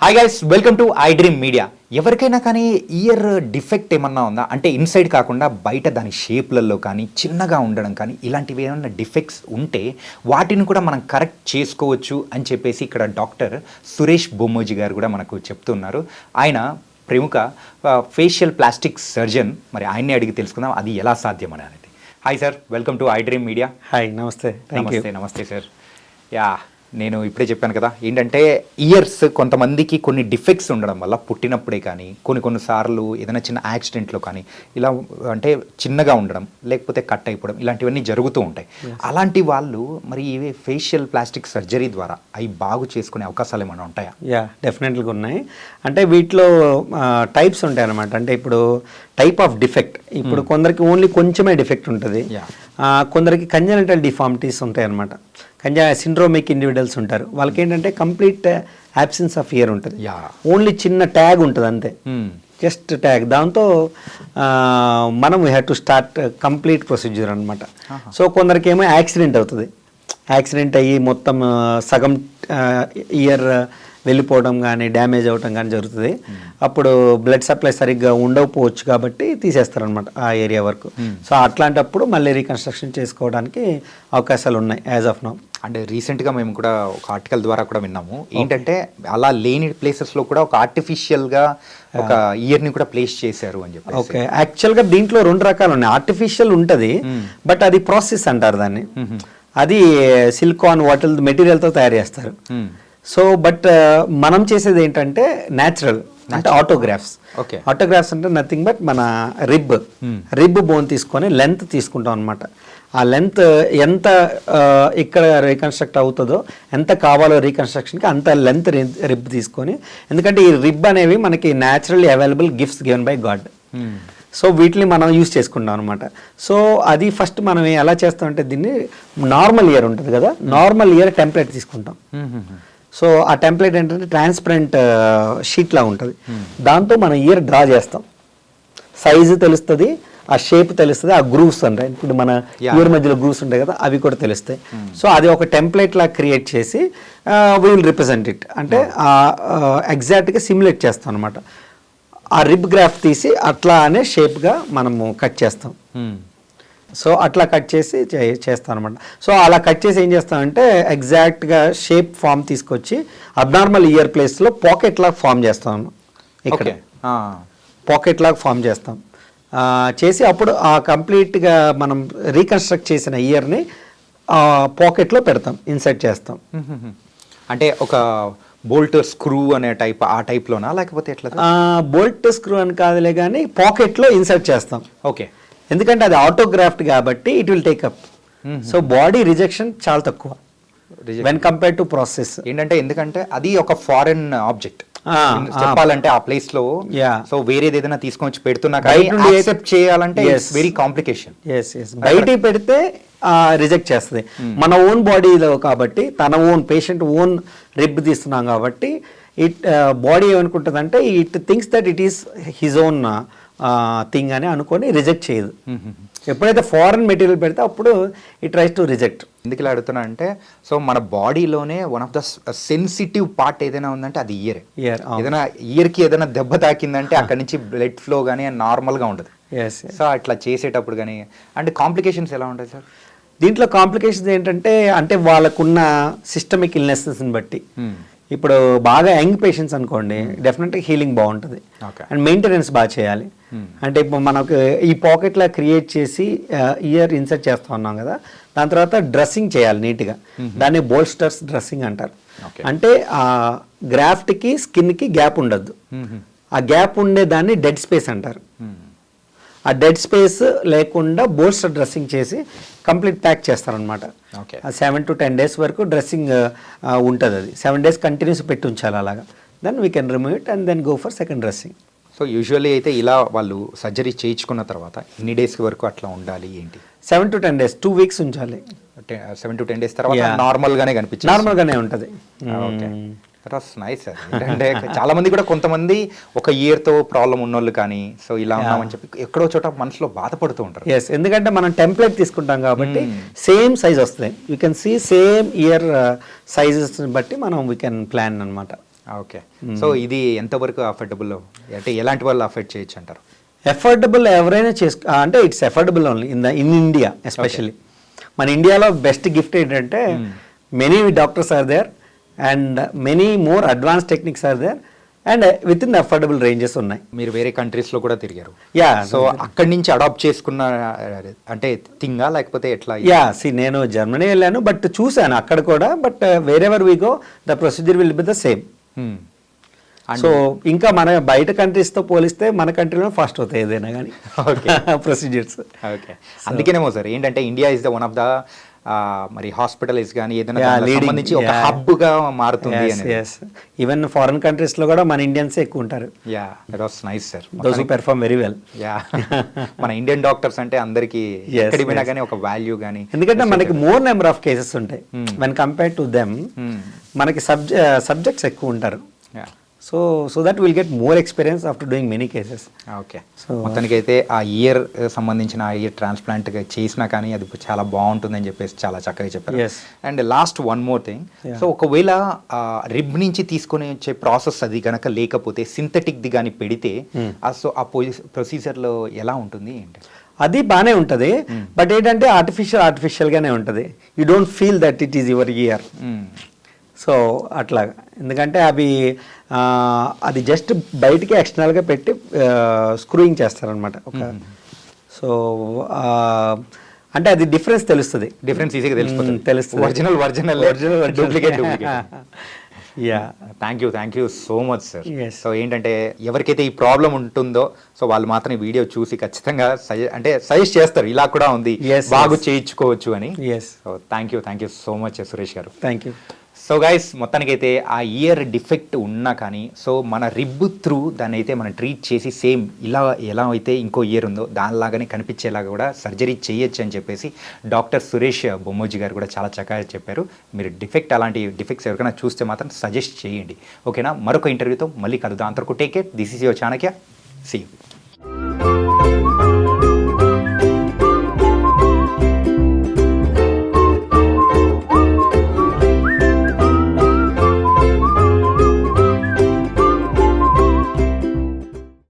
Hi guys welcome to I dream media ఎవరికైనా కానీ year defect ఏమన్నా ఉందా? అంటే ఇన్సైడ్ కాకుండా బయట దాని షేప్లలో కానీ చిన్నగా ఉండడం కానీ ఇలాంటివి ఏమైనా డిఫెక్ట్స్ ఉంటే వాటిని కూడా మనం కరెక్ట్ చేసుకోవచ్చు అని చెప్పేసి ఇక్కడ డాక్టర్ సురేష్ బొమ్మోజీ గారు కూడా మనకు చెప్తున్నారు. ఆయన ప్రముఖ ఫేషియల్ ప్లాస్టిక్ సర్జన్ మరి ఆయన్ని అడిగి తెలుసుకుందాం అది ఎలా సాధ్యం అని అనేది. Hi sir welcome to I dream media hi నమస్తే నమస్తే నమస్తే సార్ యా నేను ఇప్పుడే చెప్పాను కదా ఏంటంటే ఇయర్స్ కొంతమందికి కొన్ని డిఫెక్ట్స్ ఉండడం వల్ల పుట్టినప్పుడే కానీ కొన్ని కొన్ని సార్లు ఏదైనా చిన్న యాక్సిడెంట్లో కానీ ఇలా అంటే చిన్నగా ఉండడం లేకపోతే కట్ అయిపోవడం ఇలాంటివన్నీ జరుగుతూ ఉంటాయి. అలాంటి వాళ్ళు మరి ఇవి ఫేషియల్ ప్లాస్టిక్ సర్జరీ ద్వారా అవి బాగు చేసుకునే అవకాశాలు ఏమైనా ఉంటాయా? యా డెఫినెట్గా ఉన్నాయి. అంటే వీటిలో టైప్స్ ఉంటాయి అనమాట అంటే ఇప్పుడు టైప్ ఆఫ్ డిఫెక్ట్ ఇప్పుడు కొందరికి ఓన్లీ కొంచెమే డిఫెక్ట్ ఉంటుంది. కొందరికి కంజనటల్ డిఫార్మిటీస్ ఉంటాయి అనమాట కంజా సిండ్రోమిక్ ఇండివిజువల్స్ ఉంటారు. వాళ్ళకి ఏంటంటే కంప్లీట్ యాబ్సెన్స్ ఆఫ్ ఇయర్ ఉంటుంది. ఓన్లీ చిన్న ట్యాగ్ ఉంటుంది అంతే. Hmm. జస్ట్ ట్యాగ్ దాంతో మనం we have to start complete procedure అనమాట సో కొందరికి ఏమో యాక్సిడెంట్ అవుతుంది. యాక్సిడెంట్ అయ్యి మొత్తం ఆ, సగం ఇయర్ వెళ్ళిపోవడం కానీ డ్యామేజ్ అవ్వటం కానీ జరుగుతుంది. అప్పుడు బ్లడ్ సప్లై సరిగ్గా ఉండకపోవచ్చు కాబట్టి తీసేస్తారనమాట ఆ ఏరియా వరకు. సో అట్లాంటప్పుడు మళ్ళీ రీకన్స్ట్రక్షన్ చేసుకోవడానికి అవకాశాలు ఉన్నాయి యాజ్ ఆఫ్ నౌ అంటే రీసెంట్గా మేము కూడా ఒక ఆర్టికల్ ద్వారా కూడా విన్నాము. ఏంటంటే అలా లేని ప్లేసెస్లో కూడా ఒక ఆర్టిఫిషియల్గా ఒక ఇయర్ని కూడా ప్లేస్ చేశారు అని చెప్పి ఓకే. యాక్చువల్గా దీంట్లో రెండు రకాలు ఉన్నాయి. ఆర్టిఫిషియల్ ఉంటుంది బట్ అది ప్రాసెస్ అంటారు దాన్ని. అది సిలికాన్ వాటిల్ మెటీరియల్తో తయారు చేస్తారు. సో బట్ మనం చేసేది ఏంటంటే న్యాచురల్ అంటే ఆటోగ్రాఫ్స్ ఓకే ఆటోగ్రాఫ్స్ అంటే నథింగ్ బట్ మన రిబ్ రిబ్ బోన్ తీసుకొని లెంత్ తీసుకుంటాం అనమాట ఆ లెంత్ ఎంత ఇక్కడ రీకన్స్ట్రక్ట్ అవుతుందో ఎంత కావాలో రీకన్స్ట్రక్షన్కి అంత లెంత్ రిబ్ తీసుకొని ఎందుకంటే ఈ రిబ్ అనేవి మనకి naturally available gifts given by God so వీటిని మనం యూస్ చేసుకుంటాం అనమాట సో అది ఫస్ట్ మనం ఎలా చేస్తామంటే దీన్ని నార్మల్ ఇయర్ ఉంటుంది కదా నార్మల్ ఇయర్ టెంప్లెట్ తీసుకుంటాం. సో ఆ టెంప్లెట్ ఏంటంటే ట్రాన్స్పరెంట్ షీట్లా ఉంటుంది. దాంతో మనం ఇయర్ డ్రా చేస్తాం. సైజు తెలుస్తుంది ఆ షేప్ తెలుస్తుంది ఆ గ్రూవ్స్ ఉంటాయి ఇప్పుడు మన. ఇయర్ మధ్యలో గ్రూవ్స్ ఉంటాయి కదా అవి కూడా తెలుస్తాయి. సో అది ఒక టెంప్లెట్ లా క్రియేట్ చేసి విల్ రిప్రజెంట్ ఇట్ అంటే ఎగ్జాక్ట్గా సిమ్యులేట్ చేస్తాం అనమాట ఆ రిబ్ గ్రాఫ్ తీసి అట్లా అనే షేప్గా మనము కట్ చేస్తాం. సో అట్లా కట్ చేసి చే- చేస్తాం అనమాట సో అలా కట్ చేసి ఏం చేస్తామంటే ఎగ్జాక్ట్గా షేప్ ఫామ్ తీసుకొచ్చి అబ్నార్మల్ ఇయర్ ప్లేస్లో పాకెట్ లాగా ఫామ్ చేస్తాం ఇక్కడ పాకెట్ లాగా ఫామ్ చేస్తాం. చేసి అప్పుడు ఆ కంప్లీట్గా మనం రీకన్స్ట్రక్ట్ చేసిన ఇయర్ని పాకెట్లో పెడతాం ఇన్సర్ట్ చేస్తాం. అంటే ఒక బోల్ట్ స్క్రూ అనే టైప్ ఆ టైప్లోనా లేకపోతే ఎట్లా? బోల్ట్ స్క్రూ అని కాదులే కానీ పాకెట్లో ఇన్సర్ట్ చేస్తాం. ఓకే. ఎందుకంటే అది ఆటోగ్రాఫ్ట్ కాబట్టి it will take up so body rejection చాలా తక్కువ. వెన్ కంపేర్ టు ప్రాసెస్ ఏంటంటే ఎందుకంటే అది ఒక ఫారెన్ ఆబ్జెక్ట్ చెప్పాలంటే ఆ ప్లేస్లో. సో వేరేది ఏదైనా తీసుకొని పెడుతున్నా బయట యాక్సెప్ట్ చేయాలంటే. వెరీ కాంప్లికేషన్ బయటికి పెడితే రిజెక్ట్ చేస్తుంది. మన ఓన్ బాడీలో కాబట్టి తన ఓన్ పేషెంట్ ఓన్ రిబ్ తీస్తున్నాం కాబట్టి ఇట్ బాడీ ఏమనుకుంటుంది అంటే it thinks that it is his own thing అని అనుకొని రిజెక్ట్ చేయదు. ఎప్పుడైతే ఫారెన్ మెటీరియల్ పెడితే అప్పుడు ఇట్ ట్రైస్ టు రిజెక్ట్ ఎందుకు ఇలా అడుగుతున్నా అంటే సో మన బాడీలోనే one of the sensitive part ఏదైనా ఉందంటే అది ఇయర్ ఇయర్ ఏదైనా ఇయర్కి ఏదైనా దెబ్బ తాకిందంటే అక్కడ నుంచి బ్లడ్ ఫ్లో కానీ నార్మల్గా ఉండదు సో అట్లా చేసేటప్పుడు కానీ అంటే కాంప్లికేషన్స్ ఎలా ఉంటాయి సార్? దీంట్లో కాంప్లికేషన్స్ ఏంటంటే అంటే వాళ్ళకున్న సిస్టమిక్ ఇల్నెసెస్ని బట్టి. ఇప్పుడు బాగా యంగ్ పేషెంట్స్ అనుకోండి డెఫినెట్గా హీలింగ్ బాగుంటుంది. అండ్ మెయింటెనెన్స్ బాగా చేయాలి. అంటే ఇప్పుడు మనకు ఈ పాకెట్లా క్రియేట్ చేసి ఇయర్ ఇన్సర్ట్ చేస్తా ఉన్నాం కదా దాని తర్వాత డ్రెస్సింగ్ చేయాలి నీట్గా. దాన్ని బోల్స్టర్స్ డ్రెస్సింగ్ అంటారు. అంటే ఆ గ్రాఫ్ట్కి స్కిన్కి గ్యాప్ ఉండద్దు. ఆ గ్యాప్ ఉండే దాన్ని డెడ్ స్పేస్ అంటారు. ఆ డెడ్ స్పేస్ లేకుండా బోల్స్టర్ డ్రెస్సింగ్ చేసి కంప్లీట్ ప్యాక్ చేస్తారనమాట okay seven to ten days వరకు డ్రెస్సింగ్ ఉంటుంది అది. సెవెన్ డేస్ కంటిన్యూస్ పెట్టి ఉంచాలి అలాగా. Then we can remove it and then go for second dressing so usually అయితే ఇలా వాళ్ళు సర్జరీ చేయించుకున్న తర్వాత ఎన్ని డేస్ వరకు అట్లా ఉండాలి ఏంటి? Seven to ten days two weeks ఉంచాలి. సెవెన్ టు టెన్ డేస్ తర్వాత Yeah. నార్మల్ గానే కనిపించింది నార్మల్గానే ఉంటుంది. ఓకే నైస్ సార్ అంటే చాలా మంది కూడా కొంతమంది ఒక ఇయర్తో ప్రాబ్లం ఉన్నోళ్ళు కానీ సో ఇలా ఉన్నామని చెప్పి ఎక్కడో చోట మనసులో బాధపడుతూ ఉంటారు. ఎస్ ఎందుకంటే మనం టెంప్లెట్ తీసుకుంటాం కాబట్టి సేమ్ సైజ్ వస్తుంది. You can see same ear sizes బట్టి మనం వీ కెన్ ప్లాన్ అనమాట ఓకే సో ఇది ఎంతవరకు అఫోర్డబుల్ అంటే ఎలాంటి వాళ్ళు అఫోర్డ్ చేయొచ్చు అంటారు? ఎఫోర్డబుల్ ఎవరైనా చేసుకో అంటే it's affordable only in the in India especially మన ఇండియాలో బెస్ట్ గిఫ్ట్ ఏంటంటే many doctors are there and many more advance techniques are there and with in affordable ranges ఉన్నాయి. మీరు వేరే కంట్రీస్లో కూడా తిరిగారు. యా. సో అక్కడి నుంచి అడాప్ట్ చేసుకున్న అంటే థింగా లేకపోతే ఎట్లా? యా. సి నేను జర్మనీ వెళ్ళాను బట్ చూశాను అక్కడ కూడా but wherever we go the procedure will be the same. So ఇంకా మన బయట కంట్రీస్తో పోలిస్తే మన కంట్రీలో ఫాస్ట్ అవుతాయి ఏదైనా కానీ. Okay. ప్రొసీజర్స్ ఓకే అందుకేనేమో సార్ ఏంటంటే India is the one of the మరి హాస్పిటల్స్ కానీ ఏదైనా సంబంధించి ఒక yeah. హబ్గా మారుతుంది ఈవెన్ ఫారెన్ కంట్రీస్లో కూడా మన ఇండియన్స్ ఎక్కువ ఉంటారు. Yeah that was nice sir those who perform very well yeah మన ఇండియన్ డాక్టర్స్ అంటే అందరికి ఎక్కడికి పోయినా. కానీ ఒక వాల్యూ కానీ ఎందుకంటే మనకి మోర్ నెంబర్ ఆఫ్ కేసెస్ ఉంటాయి. When compare to them. మనకి సబ్జె సబ్జెక్ట్స్ ఎక్కువ ఉంటారు. Yeah so so that will get more experience after doing many cases okay So- మొత్తానికి అయితే ఆ ఇయర్ సంబంధించిన ఆ ఇయర్ ట్రాన్స్ప్లాంట్ చేసినా కానీ అది చాలా బాగుంటుందని చెప్పేసి చాలా చక్కగా చెప్పారు. And last one more thing. So ఒకవేళ రిబ్ నుంచి తీసుకొని వచ్చే ప్రాసెస్ అది కనుక లేకపోతే సింథటిక్ ది కానీ పెడితే Hmm. ఆ సో ఆ ప్రొసీజర్లో ఎలా ఉంటుంది ఏంటి? అది బాగానే ఉంటుంది. బట్ ఏంటంటే ఆర్టిఫిషియల్ ఆర్టిఫిషియల్గానే ఉంటుంది. You don't feel that it is your ear. So అట్లా. ఎందుకంటే అవి అది జస్ట్ బయటికి ఎక్స్టర్నల్గా పెట్టి స్క్రూయింగ్ చేస్తారనమాట ఒక సో అంటే అది డిఫరెన్స్ తెలుస్తుంది. డిఫరెన్స్ ఈజీగా తెలిసిపోతుంది మ్మ్, తెలుస్తుంది. Original original Original, duplicate yeah thank you thank you so much sir. So ఏంటంటే ఎవరికైతే ఈ ప్రాబ్లం ఉంటుందో సో వాళ్ళు మాత్రం ఈ వీడియో చూసి ఖచ్చితంగా సజె అంటే సజెస్ట్ చేస్తారు. ఇలా కూడా ఉంది. బాగు. చేయించుకోవచ్చు అని. Yes so thank you thank you so much Suresh గారు. థ్యాంక్ యూ సో గైస్ మొత్తానికైతే ఆ ఇయర్ డిఫెక్ట్ ఉన్నా కానీ సో మన రిబ్ త్రూ దాన్ని అయితే మనం ట్రీట్ చేసి సేమ్ ఇలా ఎలా అయితే ఇంకో ఇయర్ ఉందో దానిలాగానే కనిపించేలాగా కూడా సర్జరీ చేయొచ్చు అని చెప్పేసి డాక్టర్ సురేష్ బొమ్మోజీ గారు కూడా చాలా చక్కగా చెప్పారు. మీరు డిఫెక్ట్ అలాంటి డిఫెక్ట్స్ ఎవరికైనా చూస్తే మాత్రం సజెస్ట్ చేయండి. ఓకేనా మరొక ఇంటర్వ్యూతో మళ్ళీ కలుద్దాం. అంతవరకు take care this is your Chanakya see